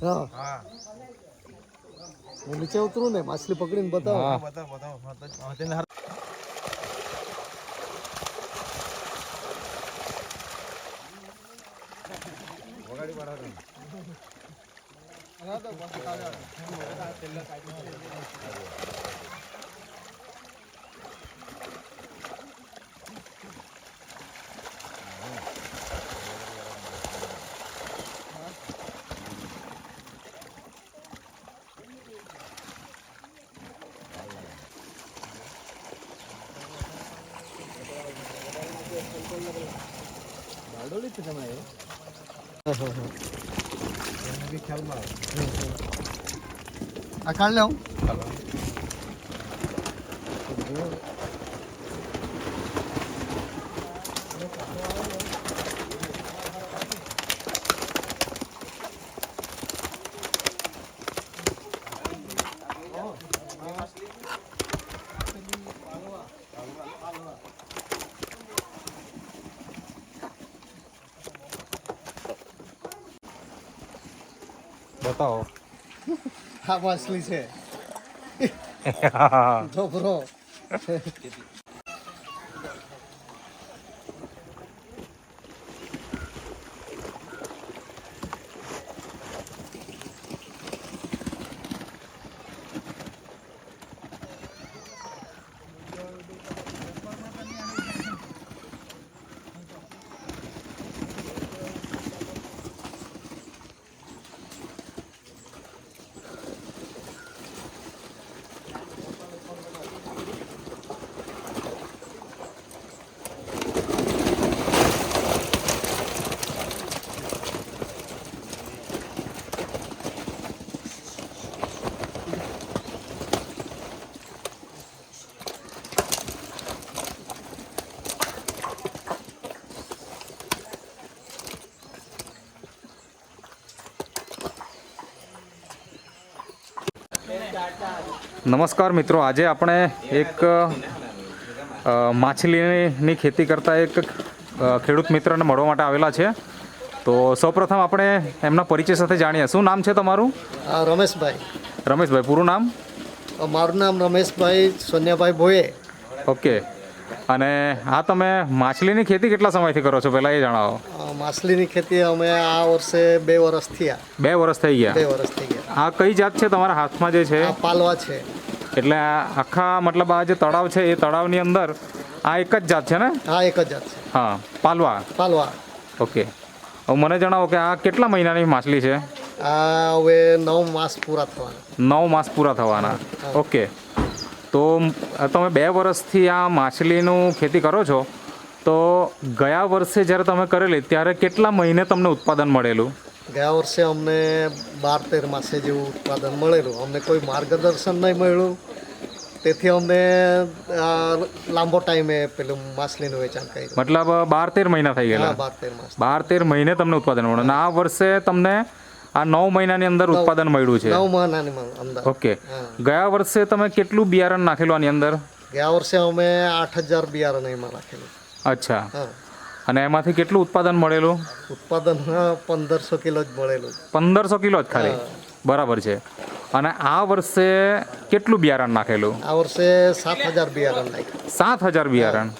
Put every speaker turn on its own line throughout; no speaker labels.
હા. નીચે ઉતરું ને માછલી પકડીને બતાવો.
બતાવો બતાવો. હા, તો- હા, તેને હાર- વગાડી પાડો તમે. એમને બી ખ્યાલમાં આવે.
આ કાઢ લઉં
બતાવો.
હા માછલી છે. ઢોકરો.
નમસ્કાર મિત્રો આજે આપણે એક માછલીની ખેતી કરતા એક ખેડૂત મિત્રને મળવા માટે આવેલા છે. તો સૌપ્રથમ આપણે એમના પરિચય સાથે જાણીએ. શું નામ છે તમારું?
રમેશભાઈ.
રમેશભાઈ પૂરું નામ?
મારું નામ રમેશભાઈ સોનિયાભાઈ ભોયે
ઓકે. અને હા તમે માછલીની ખેતી કેટલા સમયથી કરો છો? પહેલાં એ જણાવો.
માછલીની ખેતી અમે આ વર્ષે બે વર્ષ થયા.
બે વર્ષ થઈ ગયા?
બે વર્ષ થઈ ગયા.
આ કઈ જાત છે તમારા હાથમાં જે છે?
આ પાલવા છે.
એટલે આખા મતલબ આ જે તળાવ છે એ તળાવની અંદર આ એક જ જાત છે ને?
હા એક જ જાત છે.
હા પાલવા?
પાલવા.
ઓકે. મને જણાવો કે આ કેટલા મહિનાની માછલી છે?
આ હવે નવ માસ પૂરા થવાના.
નવ માસ પૂરા થવાના. ઓકે. તો તમે બે વર્ષથી આ માછલીનું ખેતી કરો છો? તો ગયા વર્ષે જ્યારે તમે કરેલી ત્યારે કેટલા મહિને તમને ઉત્પાદન મળેલું?
ગયા વર્ષે અમને બાર તેર માસે જેવું ઉત્પાદન મળેલું. અમને કોઈ માર્ગદર્શન નહીં મળ્યું. તેથી અમને લાંબો ટાઈમે પેલું માછલીનું વેચાણ કર્યું.
મતલબ બાર તેર મહિના થઈ ગયેલા?
બાર તેર માસ.
બાર તેર મહિને તમને ઉત્પાદન મળ્યું. અને આ વર્ષે તમને આ નવ મહિનાની અંદર ઉત્પાદન મળ્યું છે?
નવ મહિનાની અંદર.
ઓકે. ગયા વર્ષે તમે કેટલું બિયારણ નાખેલું આની અંદર?
ગયા વર્ષે અમે આઠ હજાર બિયારણ એમાં રાખેલું
અચ્છા. અને એમાંથી કેટલું ઉત્પાદન મળેલું?
ઉત્પાદન પંદરસો કિલો જ મળેલું.
પંદરસો કિલો જ ખાલી? બરાબર છે. અને આ વર્ષે કેટલું બિયારણ નાખેલું?
આ વર્ષે સાત હજાર બિયારણ નાખ્યું.
સાત હજાર બિયારણ?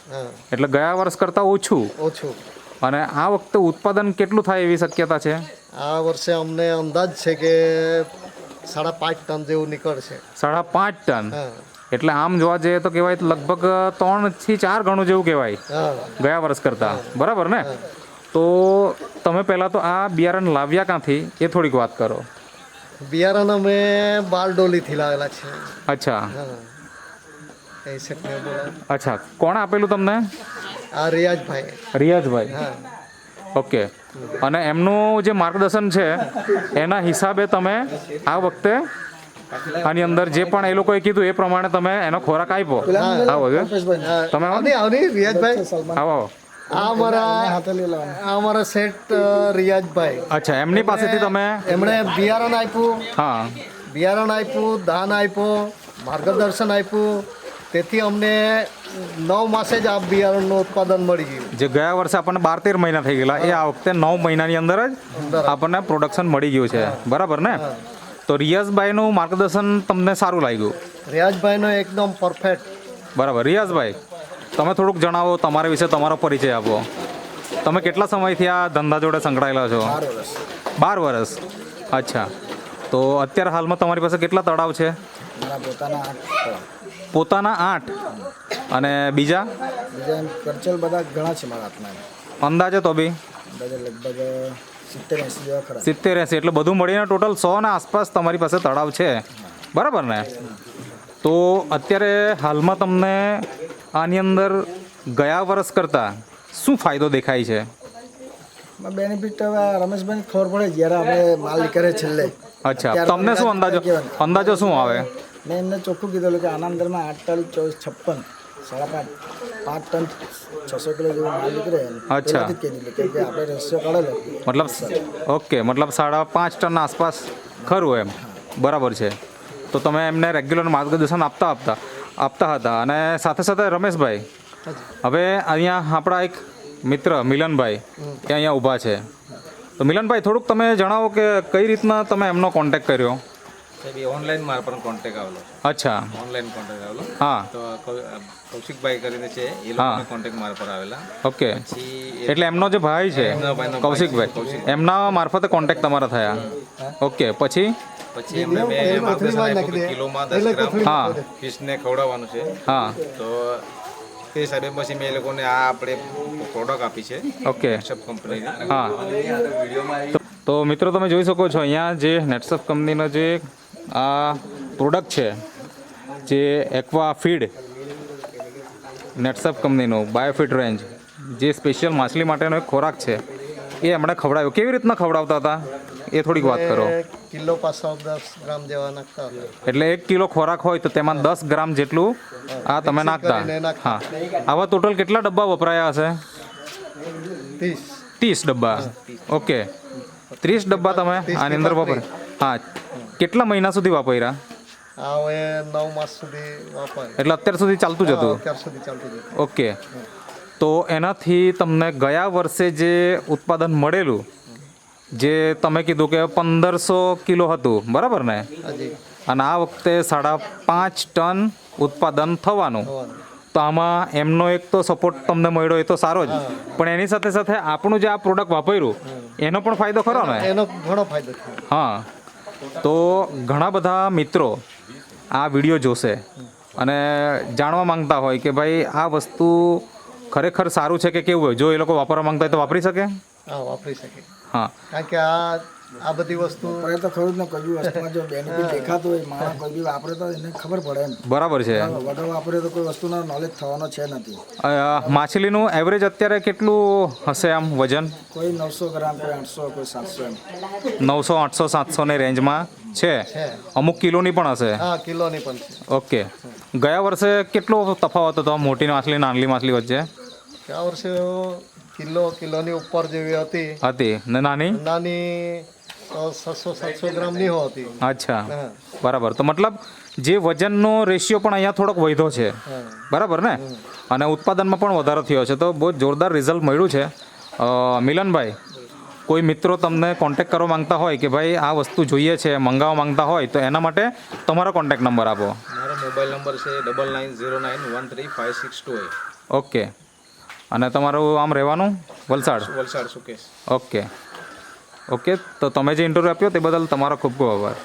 એટલે ગયા વર્ષ કરતાં ઓછું?
ઓછું.
અને આ વખતે ઉત્પાદન કેટલું થાય એવી શક્યતા છે?
આ વર્ષે અમને અંદાજ છે કે સાડા પાંચ ટન જેવું નીકળશે.
સાડા પાંચ ટન? એટલે આમ જોવા જઈએ તો કહેવાય લગભગ ત્રણથી ચાર ગણું જેવું કહેવાય ગયા વર્ષ કરતાં. બરાબર ને? તો તમે પહેલાં તો આ બિયારણ લાવ્યા ક્યાંથી? એ થોડીક વાત કરો.
બિયારણ અમે બારડોલીથી લાવેલા છે.
અચ્છા. અચ્છા. કોણ આપેલું તમને?
આ રિયાજભાઈ.
રિયાજભાઈ. ઓકે. અને એમનું જે માર્ગદર્શન છે એના હિસાબે તમે આ વખતે આની અંદર જે પણ એ લોકોએ કીધું એ પ્રમાણે તમે એનો ખોરાક આપ્યો. આવો. તમે આવો.
રિયાજભાઈ.
આવો
અમારા અમારા શેઠ રિયાજભાઈ.
અચ્છા એમની પાસેથી તમે
એમણે બિયારણ આપ્યું.
હા.
બિયારણ આપ્યું દાન આપ્યું માર્ગદર્શન આપ્યું. તેથી અમને નવ માસે જ આ બિયારણનું ઉત્પાદન મળી ગયું.
જે ગયા વર્ષે આપણને બાર તેર મહિના થઈ ગયેલા એ આ વખતે નવ મહિનાની અંદર જ આપણને પ્રોડક્શન મળી ગયું છે. બરાબર ને? તો રિયાઝભાઈનું માર્ગદર્શન તમને સારું લાગ્યું?
રિયાજભાઈનો એકદમ પરફેક્ટ.
બરાબર. રિયાઝભાઈ તમે થોડુંક જણાવો તમારા વિશે તમારો પરિચય આપો. તમે કેટલા સમયથી આ ધંધા જોડે સંકળાયેલા છો? બાર વર્ષ. અચ્છા. તો અત્યારે હાલમાં તમારી પાસે કેટલા તળાવ છે?
પોતાના આઠ
અને બીજા?
બધા ઘણા છે મારા
અંદાજે તો બી?
લગભગ સિત્તેર એંસી જેવા ખરા.
સિત્તેર એંસી એટલે બધું મળીને ટોટલ સો ના આસપાસ તમારી પાસે તળાવ છે. બરાબર ને? તો અત્યારે હાલમાં તમને આની અંદર ગયા વર્ષ કરતાં શું ફાયદો દેખાય છે?
બેનિફિટ હવે આ રમેશભાઈને ખબર પડે જ્યારે આપણે માલ નીકળે છેલ્લે.
અચ્છા તમને શું અંદાજો અંદાજો શું આવે?
મેં એમને ચોખ્ખું કીધેલું કે આના અંદરમાં આઠ તારીખ ચોવીસ છપ્પન સાડા પાંચ. પાંચ ટન છસો કિલો જેવું માલ નીકળે
અચ્છા.
કેમ કે આપણે રસ્યો કાઢેલો
મતલબ ઓકે મતલબ સાડા પાંચ ટન આસપાસ ખરું એમ. બરાબર છે. તો તમે એમને રેગ્યુલર માર્ગદર્શન આપતા આપતા આપતા હતા. અને સાથે સાથે રમેશભાઈ હવે અહીંયા આપણા એક મિત્ર મિલનભાઈ એ અહીંયા ઊભા છે. તો મિલનભાઈ થોડુંક તમે જણાવો કે કઈ રીતના તમે એમનો કોન્ટેક્ટ કર્યો?
સાહેબ એ ઓનલાઈન મારા પણ કોન્ટેક આવેલો
અચ્છા.
ઓનલાઈન કોન્ટેક આવેલો.
હા.
તો કૌશિકભાઈ કરીને છે એ લોકોનો કોન્ટેક મારા પર આવેલા.
ઓકે. એટલે એમનો જે ભાઈ છે
એમના ભાઈ
કૌશિકભાઈ એમના મારફતે કોન્ટેક્ટ તમારા થયા? ઓકે પછી?
પછી એમને મેં માર્ગદર્શન આપ્યું કે કિલોમાં દસ ગ્રામ
હા
ફિશને ખવડાવવાનું છે.
હા.
તો તે હિસાબે પછી મેં એ લોકોને આ આપણે પ્રોડક્ટ આપી છે
ઓકે.
સબ કંપનીની
હા. તો- તો મિત્રો તમે જોઈ શકો છો અહીંયા જે નેટસફ કંપનીનો જે આ પ્રોડક્ટ છે જે એક્વા ફીડ નેટસપ કંપનીનું બાયોફીડ રેન્જ જે સ્પેશિયલ માછલી માટેનો એક ખોરાક છે. એ એમણે ખવડાવ્યો. કેવી રીતના ખવડાવતા હતા? એ થોડીક વાત કરો.
કિલો પાછો દસ ગ્રામ જેવા નાખતા
એટલે એક કિલો ખોરાક હોય તો તેમાં દસ ગ્રામ જેટલું આ તમે નાખતા. હા. આવા ટોટલ કેટલા ડબ્બા વપરાયા હશે?
ત્રીસ.
ત્રીસ ડબ્બા. ઓકે. ત્રીસ ડબ્બા તમે આની અંદર વાપર હા. કેટલા મહિના સુધી વાપર્યા?
આ હવે નવ માસ સુધી વાપરે
એટલે અત્યાર સુધી ચાલતું જ હતું?
અત્યાર સુધી ચાલતું હતું.
ઓકે. તો એનાથી તમને ગયા વર્ષે જે ઉત્પાદન મળેલું જે તમે કીધું કે પંદરસો કિલો હતું બરાબર ને? અને આ વખતે સાડા પાંચ ટન ઉત્પાદન થવાનું. તો આમાં એમનો એક તો સપોર્ટ તમને મળ્યો એ તો સારો જ. પણ એની સાથે સાથે આપણું જે આ પ્રોડક્ટ વાપર્યું એનો પણ ફાયદો ખરો ને?
એનો ઘણો ફાયદો
હા. તો ઘણા બધા મિત્રો આ વીડિયો જોશે અને જાણવા માંગતા હોય કે ભાઈ આ વસ્તુ ખરેખર સારું છે કે કેવું હોય? જો એ લોકો વાપરવા માંગતા હોય તો વાપરી શકે?
હા વાપરી શકે.
હા.
કારણ કે આ આ બધી વસ્તુ
આપણે તો ખરું જ ને કયું વસ્તુમાં જો બેનિફિટ દેખાતો હોય માણસ કોઈ બી વાપરે તો એને ખબર પડે એમ.
બરાબર છે.
વગર વાપરે તો કોઈ વસ્તુનો નોલેજ થવાનો છે નથી.
માછલીનું એવરેજ અત્યારે કેટલું હશે આમ વજન?
કોઈ નવસો ગ્રામ કોઈ આઠસો કોઈ સાતસો એમ.
નવસો આઠસો સાતસોની રેન્જમાં છે.
છે.
અમુક કિલોની પણ હશે.
હા કિલોની પણ છે.
ઓકે. ગયા વર્ષે કેટલો તફાવત હતો? મોટી માછલી નાનલી માછલી વચ્ચે?
ગયા વર્ષે કિલો કિલોની ઉપર જેવી હતી.
હતી. ને નાની?
નાની છસો સાતસો ગ્રામની હોતી.
અચ્છા. બરાબર. તો મતલબ જે વજનનો રેશિયો પણ અહીંયા થોડોક વધ્યો છે. બરાબર ને? અને ઉત્પાદનમાં પણ વધારો થયો છે. તો બહુ જોરદાર રિઝલ્ટ મળ્યું છે. મિલનભાઈ કોઈ મિત્રો તમને કોન્ટેક્ટ કરવા માંગતા હોય કે ભાઈ આ વસ્તુ જોઈએ છે મંગાવવા માંગતા હોય તો એના માટે તમારો કોન્ટેક્ટ નંબર આપો.
મારો મોબાઈલ નંબર છે double nine zero nine one three five six two eight
okay અને તમારું આમ રહેવાનું? વલસાડ?
વલસાડ સુકેશ.
ઓકે ઓકે તો તમે જે ઇન્ટરવ્યૂ આપ્યો તે બદલ તમારો ખૂબ ખૂબ આભાર.